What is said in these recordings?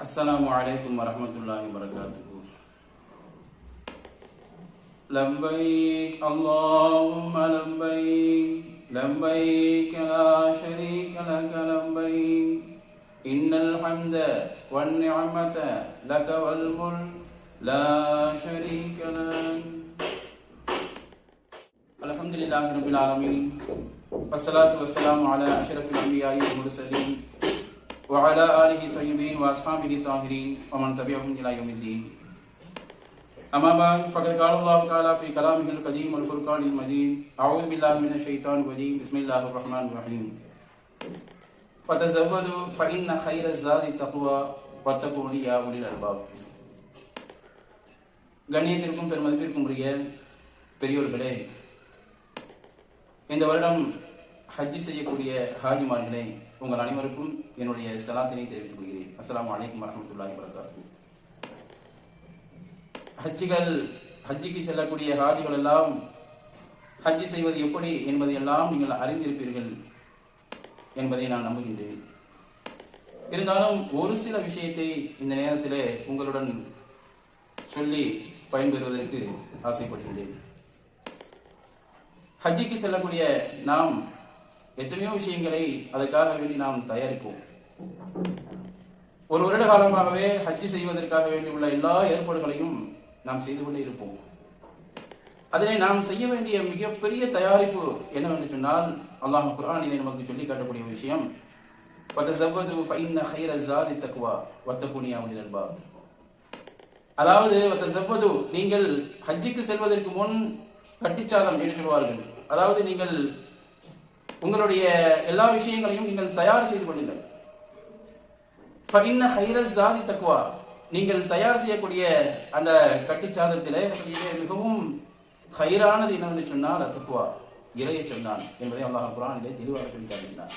السلام عليكم ورحمة الله وبركاته. لبيك اللهم لبيك لبيك لا شريك لك لبيك. إن الحمد والنعمة لك والملك لا شريك لك. الحمد لله رب العالمين. والصلاة والسلام على أشرف الأنبياء والمرسلين. وعلى آله الطيبين وأصحابه الطاهرين ومن تبعهم إلى يوم الدين أما بعد فقد قال الله تعالى في كلامه القديم والفرقان المجيد أعوذ بالله من الشيطان الرجيم بسم الله الرحمن الرحيم وتزودوا فإن خير الزاد التقوى واتقون يا أولي الألباب கண்ணியத்திற்கும் பெருமதிப்பிற்கும் உரிய பெரியோர்களே இந்த வருடம் ஹஜ்ஜி செய்யக்கூடிய ஹாஜிமார்களே உங்கள் அனைவருக்கும் என்னுடைய சலாத்தினை தெரிவித்துக் கொள்கிறேன். அஸ்லாம் அலைக்கும் வரமத்துல்லாஹி வரகாத்து ஹஜ்ஜிகள் ஹஜ்ஜிக்கு செல்லக்கூடிய ஹாஜிகள் எல்லாம் ஹஜ்ஜி செய்வது எப்படி என்பதை எல்லாம் நீங்கள் அறிந்திருப்பீர்கள் என்பதை நான் நம்புகின்றேன். இருந்தாலும் ஒரு சில விஷயத்தை இந்த நேரத்திலே உங்களுடன் சொல்லி பயன்பெறுவதற்கு ஆசைப்படுகின்றேன். ஹஜ்ஜிக்கு செல்லக்கூடிய நாம் எத்தனையோ விஷயங்களை அதற்காக வேண்டி நாம் தயாரிப்போம். ஒரு வருட காலமாகவே ஹஜ்ஜி செய்வதற்காக வேண்டியுள்ள எல்லா ஏற்பாடுகளையும் நாம் செய்து கொண்டே இருப்போம். அதனை நாம் செய்ய வேண்டிய மிகப்பெரிய தயாரிப்பு என்னவென்று சொன்னால் அல்லாஹ் குரானிலே நமக்கு சொல்லி காட்டக்கூடிய விஷயம் அதாவது நீங்கள் ஹஜ்ஜிக்கு செல்வதற்கு முன் கட்டிச்சாதம் என்று சொல்வார்கள். அதாவது நீங்கள் உங்களுடைய எல்லா விஷயங்களையும் நீங்கள் தயார் செய்து கொள்ளுங்கள். ஃபஇன்ன ஹைர நீங்கள் தயார் செய்யக்கூடிய அந்த கட்டுச்சாதத்திலே மிகவும் ஹைரானது என்னவென்று சொன்னால் தக்குவா இறையை சொன்னான் என்பதை அல்லாஹ் குரானிலே தெளிவாக சொல்லிட்டார்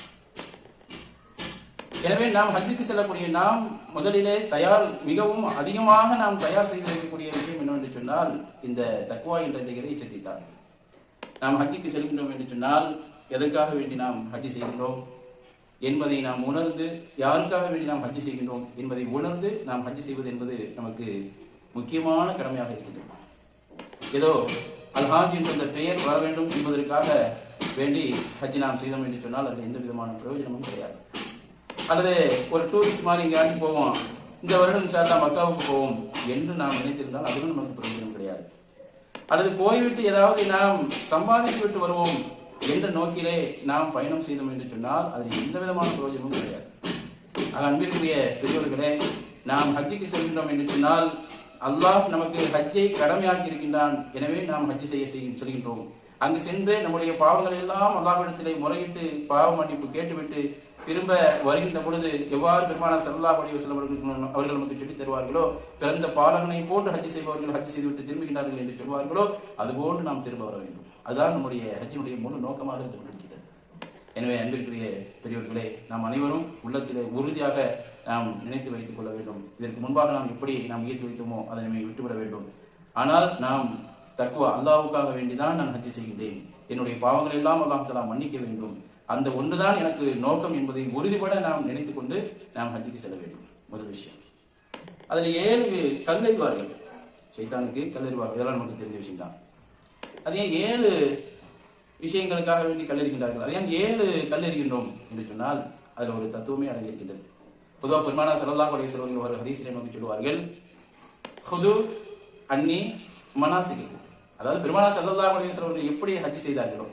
எனவே நாம் ஹஜ்ஜுக்கு செல்லக்கூடிய நாம் முதலிலே தயார் மிகவும் அதிகமாக நாம் தயார் செய்து வைக்கக்கூடிய விஷயம் என்னவென்று சொன்னால் இந்த தக்குவா என்ற இறையச்சத்தை தான் நாம் ஹஜ்ஜுக்கு செல்கின்றோம் என்று சொன்னால் எதற்காக வேண்டி நாம் ஹஜ்ஜி செய்கின்றோம் என்பதை நாம் உணர்ந்து யாருக்காக வேண்டி நாம் ஹஜ்ஜி செய்கின்றோம் என்பதை உணர்ந்து நாம் ஹஜ்ஜி செய்வது என்பது நமக்கு முக்கியமான கடமையாக இருக்கின்றது. ஏதோ அல்ஹாஜ் என்ற அந்த பெயர் வர வேண்டும் என்பதற்காக வேண்டி ஹஜ்ஜி நாம் செய்தோம் என்று சொன்னால் அதில் எந்த விதமான பிரயோஜனமும் கிடையாது. அல்லது ஒரு டூரிஸ்ட் மாதிரி எங்கேயாச்சும் போவோம் இந்த வருடம் சார்ந்தா மக்காவுக்கு போவோம் என்று நாம் நினைத்திருந்தால் அதுவும் நமக்கு பிரயோஜனம் கிடையாது. அல்லது போய்விட்டு ஏதாவது நாம் சம்பாதித்து விட்டு வருவோம் என்ற நோக்கிலே நாம் பயணம் செய்தோம் என்று சொன்னால் அதில் எந்த விதமான பிரயோஜனமும் கிடையாது. ஆக அன்பிற்குரிய பெரியவர்களே நாம் ஹஜ்ஜிக்கு செல்கின்றோம் என்று சொன்னால் அல்லாஹ் நமக்கு ஹஜ்ஜை கடமையாக்கி இருக்கின்றான். எனவே நாம் ஹஜ்ஜி செய்ய செய்- செல்கின்றோம். அங்கு சென்று நம்முடைய பாவங்களை எல்லாம் அல்லாஹ்விடத்திலே முறையிட்டு பாவ மன்னிப்பு கேட்டுவிட்டு திரும்ப வருகின்ற பொழுது எவ்வாறு பெருமானா செல்லா அலைஹி வஸல்லம் அவர்கள் நமக்கு சொல்லித் தருவார்களோ பிறந்த பாலகனை போன்று ஹஜ்ஜி செய்பவர்கள் ஹஜ்ஜி செய்துவிட்டு திரும்புகிறார்கள் என்று சொல்வார்களோ அதுபோன்று நாம் திரும்ப வர வேண்டும். அதுதான் நம்முடைய ஹஜ்ஜினுடைய முழு நோக்கமாக இருந்து கொண்டிருக்கிறது எனவே அன்பிற்குரிய பெரியவர்களே நாம் அனைவரும் உள்ளத்திலே உறுதியாக நாம் நினைத்து வைத்துக் கொள்ள வேண்டும். இதற்கு முன்பாக நாம் எப்படி நாம் ஈர்த்து வைத்தோமோ அதை நம்மை விட்டுவிட வேண்டும். ஆனால் நாம் தக்குவா அல்லாவுக்காக வேண்டிதான் நான் ஹஜ்ஜி செய்கின்றேன். என்னுடைய பாவங்கள் எல்லாம் அல்லாஹ் தலா மன்னிக்க வேண்டும். அந்த ஒன்றுதான் எனக்கு நோக்கம் என்பதை உறுதிபட நாம் நினைத்துக் கொண்டு நாம் ஹஜ்ஜிக்கு செல்ல வேண்டும். முதல் விஷயம். அதில் ஏழு கல்லறிவார்கள். சைத்தானுக்கு கல்லறிவார்கள் இதெல்லாம் நமக்கு தெரிஞ்ச விஷயம் தான் அது ஏன் ஏழு விஷயங்களுக்காக வேண்டி கல்லறிகின்றார்கள். அது ஏன் ஏழு கல்லறிகின்றோம் என்று சொன்னால் அதில் ஒரு தத்துவமே அடங்கியிருக்கின்றது. பொதுவாக பெருமானா சல்லல்லாஹு கொலை செல்வர்கள் ஒரு ஹதீஸிலே நமக்கு சொல்லுவார்கள் ஹுது அன்னி மனாசிக்கு அதாவது பெருமானா சல்லல்லாஹு கொலை செல்வர்கள் எப்படி ஹஜ் செய்தார்களோ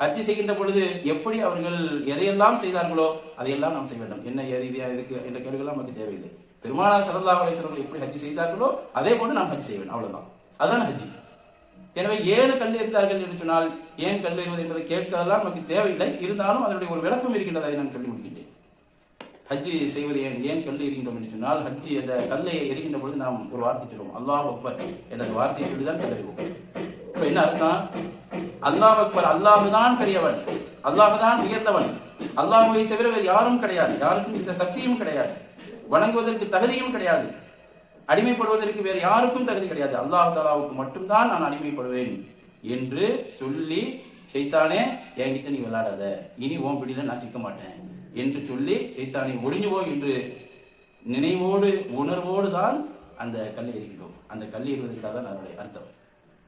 ஹஜ் செய்கின்ற பொழுது எப்படி அவர்கள் எதையெல்லாம் செய்தார்களோ அதையெல்லாம் நாம் செய்ய வேண்டும். என்ன ஏது இதுக்கு என்ற கேள்விகள்லாம் நமக்கு தேவையில்லை. பெருமானா சரதா அலைஹி எப்படி ஹஜ் செய்தார்களோ அதே போன்று நாம் ஹஜ் செய்ய வேண்டும். அவ்வளவுதான். அதுதான் ஹஜ்ஜி எனவே ஏழு கல் எறிந்தார்கள் என்று சொன்னால் ஏன் கல் எறிவது என்பதை கேட்கலாம் நமக்கு தேவையில்லை. இருந்தாலும் அதனுடைய ஒரு விளக்கம் இருக்கின்றது அதை நான் சொல்லி முடிக்கின்றேன். ஹஜ்ஜி செய்வது ஏன் ஏன் கல் எறிகின்றோம் என்று சொன்னால் ஹஜ்ஜி அந்த கல்லை எரிகின்ற பொழுது நாம் ஒரு வார்த்தை சொல்லுவோம். அல்லாஹ் ஒப்பர் என்ற வார்த்தையை சொல்லிதான் கல் எறிவோம் இப்ப என்ன அர்த்தம்? அல்லாஹ் அக்பர் அல்லாஹ் தான் பெரியவன். அல்லாஹ் தான் உயர்ந்தவன். அல்லாஹுவை தவிர வேறு யாரும் கிடையாது. யாருக்கும் இந்த சக்தியும் கிடையாது. வணங்குவதற்கு தகுதியும் கிடையாது. அடிமைப்படுவதற்கு வேறு யாருக்கும் தகுதி கிடையாது. அல்லாஹ் தாலாவுக்கு மட்டும்தான் நான் அடிமைப்படுவேன் என்று சொல்லி சைத்தானே என்கிட்ட நீ விளையாடாத. இனி ஓம் பிடியில நான் சிக்க மாட்டேன் என்று சொல்லி ஷைத்தானை ஒளிஞ்சு போ என்று நினைவோடு உணர்வோடு தான் அந்த கல் எறிகிறோம் அந்த கல் எறிவதற்காக தான் அதனுடைய அர்த்தம்.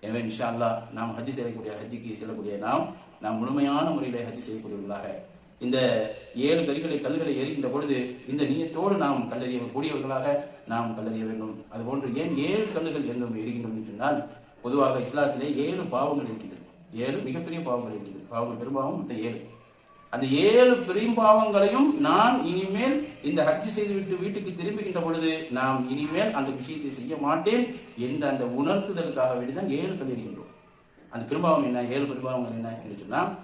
எனவே இன்ஷா அல்லா நாம் ஹஜ் செய்யக்கூடிய ஹஜ்ஜிக்கு செல்லக்கூடிய நாம் நாம் முழுமையான முறையிலே ஹஜ் செய்யக்கூடியவர்களாக. இந்த ஏழு கரிகளை கல்களை எரிக்கின்ற பொழுது இந்த நீயத்தோடு நாம் கல்லறிய கூடியவர்களாக நாம் கல்லறிய வேண்டும். அதுபோன்று ஏன் ஏழு கல்லுகள் என்றும் எரிகின்றோம் என்று சொன்னால் பொதுவாக இஸ்லாத்திலே ஏழு பாவங்கள் இருக்கின்றது. ஏழு மிகப்பெரிய பாவங்கள் இருக்கின்றது. பாவங்கள் பெரும்பாலும் இந்த ஏழு. அந்த ஏழு பெரும்பாவங்களையும் நான் இனிமேல் இந்த ஹஜ் செய்துவிட்டு வீட்டுக்கு திரும்புகின்ற பொழுது நாம் இனிமேல் அந்த விஷயத்தை செய்ய மாட்டேன் என்ற அந்த உணர்த்துதலுக்காக வேண்டிதான் ஏழு கல் அந்த பெரும்பாவம் என்ன? ஏழு பெரும்பாவங்கள் என்ன என்று சொன்னால்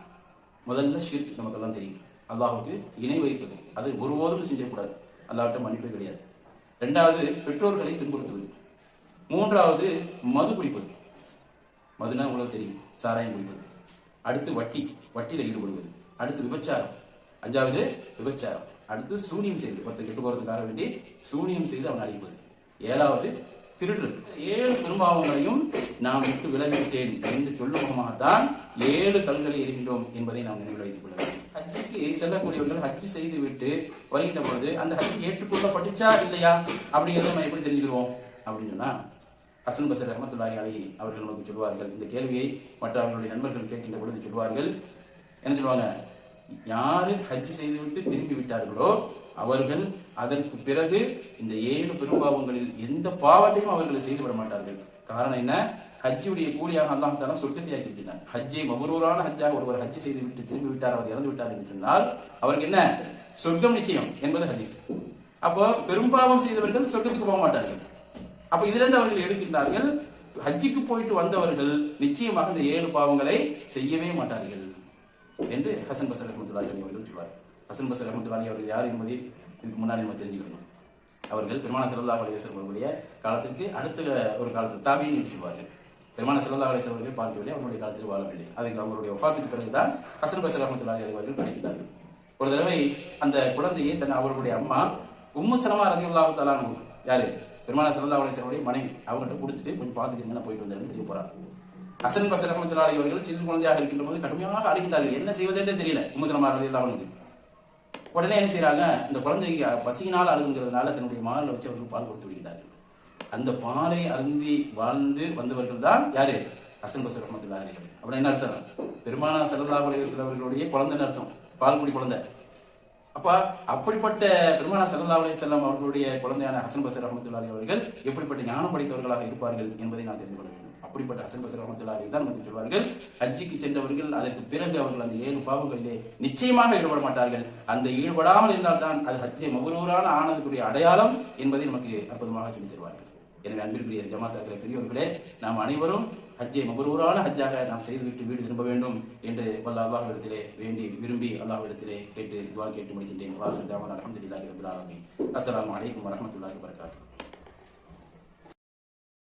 முதல்ல ஷிர்க் நமக்கெல்லாம் தெரியும். அல்லாஹுக்கு இணை வைப்பது அது ஒருபோதும் செய்யக்கூடாது அல்லாவிட்ட மன்னிப்பே கிடையாது. ரெண்டாவது பெற்றோர்களை துன்புறுத்துவது. மூன்றாவது மது குடிப்பது. மதுனா உங்களுக்கு தெரியும். சாராயம் குடிப்பது. அடுத்து வட்டி. வட்டியில ஈடுபடுவது. அடுத்து விபச்சாரம். அஞ்சாவது விபச்சாரம். அடுத்து சூனியம் செய்து ஒருத்தர் கெட்டு போறதுக்காக வேண்டி சூனியம் செய்து அவன் அடிப்பது ஏழாவது திருடுறது ஏழு பெரும்பாவங்களையும் நாம் விட்டு விலகிவிட்டேன் என்று சொல்லும் ஏழு கல்களை எறிகின்றோம் என்பதை நாம் நினைவில் வைத்துக் கொள்ள வேண்டும். ஹஜ்ஜிக்கு செல்லக்கூடியவர்கள் ஹஜ் செய்து விட்டு வருகின்ற பொழுது அந்த ஹஜ் ஏற்றுக்கொள்ளப்பட்டுச்சா இல்லையா? அப்படிங்கிறத நம்ம எப்படி தெரிஞ்சுக்கிறோம் அப்படின்னு சொன்னா ஹசன் பசர் ரஹமத்துல்லாஹி அலி அவர்கள் நமக்கு சொல்வார்கள். இந்த கேள்வியை மற்ற அவர்களுடைய நண்பர்கள் கேட்கின்ற பொழுது சொல்வார்கள். என்ன சொல்லுவாங்க யாரு ஹஜ் செய்துவிட்டு திரும்பி விட்டார்களோ அவர்கள் அதற்கு பிறகு இந்த ஏழு பெரும்பாவங்களில் எந்த பாவத்தையும் அவர்கள் செய்து விட மாட்டார்கள். காரணம் என்ன? ஹஜ்ஜுடைய கூலியாக அல்லாஹ் தாலா சொர்க்கத்தை ஆக்கிவிட்டார் ஹஜ்ஜை மபரூரான ஹஜ்ஜாக ஒருவர் ஹஜ் செய்து விட்டு திரும்பி விட்டார் அவர் இறந்து விட்டார் என்று சொன்னால் அவருக்கு என்ன? சொர்க்கம் நிச்சயம் என்பது ஹதீஸ். அப்போ பெரும்பாவம் செய்தவர்கள் சொர்க்கத்துக்கு போக மாட்டார்கள். அப்ப இதிலிருந்து அவர்கள் எடுக்கின்றார்கள் ஹஜ்ஜிக்கு போயிட்டு வந்தவர்கள் நிச்சயமாக இந்த ஏழு பாவங்களை செய்யவே மாட்டார்கள். என்று ஹசன் பசர் ரஹமத்துல்லாஹி அலி அவர்கள் சொல்வார். ஹசன் பசர் ரஹமத்துல்லாஹி அவர்கள் யார் என்பதை இதுக்கு முன்னாடி நம்ம தெரிஞ்சுக்கணும். அவர்கள் பெருமான செல்லல்லா அலைவசம் அவர்களுடைய காலத்திற்கு அடுத்த ஒரு காலத்தில் தாபியின் என்று சொல்வார்கள். பெருமான செல்லல்லா அலைவசம் அவர்களை பார்க்கவில்லை அவருடைய காலத்தில் வாழவில்லை. அதுக்கு அவருடைய ஒஃபாத்துக்கு பிறகுதான் ஹசன் பசர் ரஹமத்துல்லாஹி அலி அவர்கள் படிக்கிறார்கள். ஒரு தடவை அந்த குழந்தையை தன் அவர்களுடைய அம்மா உம்மு சலமா ரதியுல்லாஹு தலானு யாரு? பெருமான செல்லல்லா அலைவசருடைய மனைவி. அவங்கள்ட்ட கொடுத்துட்டு கொஞ்சம் பார்த்துட்டு என்ன போயிட்டு வந்தாருன்னு வெளியே போறாங்க ஹசன் பசர் ரஹமத்துல்லாஹி அவர்கள் சிறு குழந்தையாக இருக்கின்ற போது கடுமையாக அழுகின்றார்கள் என்ன செய்வதென்றே தெரியல. உம்மு சலமா அவனுக்கு உடனே என்ன செய்யறாங்க இந்த குழந்தைக்கு பசியினால் அழுகுங்கிறதுனால தன்னுடைய மாரில் வச்சு அவருக்கு பால் கொடுத்து விடுகிறார்கள். அந்த பாலை அருந்தி வாழ்ந்து வந்தவர்கள் தான் யாரு? ஹசன் பசர் ரஹமத்துல்லா அலி அப்புறம் என்ன அர்த்தம்? பெருமானா செல்லல்லா அலைவசல் அவர்களுடைய குழந்தைன்னு அர்த்தம்? பால் குடி குழந்தை. அப்ப அப்படிப்பட்ட பெருமானா செல்லல்லா அலி செல்லம் அவர்களுடைய குழந்தையான ஹசன் பசர் ரஹமத்துல்லா அவர்கள் எப்படிப்பட்ட ஞானம் படைத்தவர்களாக இருப்பார்கள் என்பதை நான் தெரிந்து கொள்ள வேண்டும். அப்படிப்பட்ட ஹசன் பசர் ரஹமத்துல்லா அலி தான் வந்து சொல்வார்கள். ஹஜ்ஜிக்கு சென்றவர்கள் அதற்கு பிறகு அவர்கள் அந்த ஏழு பாவங்களிலே நிச்சயமாக ஈடுபட மாட்டார்கள். அந்த ஈடுபடாமல் இருந்தால் தான் அது ஹஜ்ஜை மகுரூரான ஆனதுக்குரிய அடையாளம் என்பதை நமக்கு அற்புதமாக சொல்லி தருவார்கள். எனவே அன்பிற்குரிய ஜமாத்தாக்களை பெரியவர்களே நாம் அனைவரும் ஹஜ்ஜை மகுரூரான ஹஜ்ஜாக நாம் செய்துவிட்டு வீடு திரும்ப வேண்டும் என்று வல்ல அல்லாஹ்விடத்திலே வேண்டி விரும்பி அல்லாஹ்விடத்திலே கேட்டு துவா கேட்டு முடிக்கின்றேன். வாசல் தாவன் அலமதுல்லாஹி ரபில்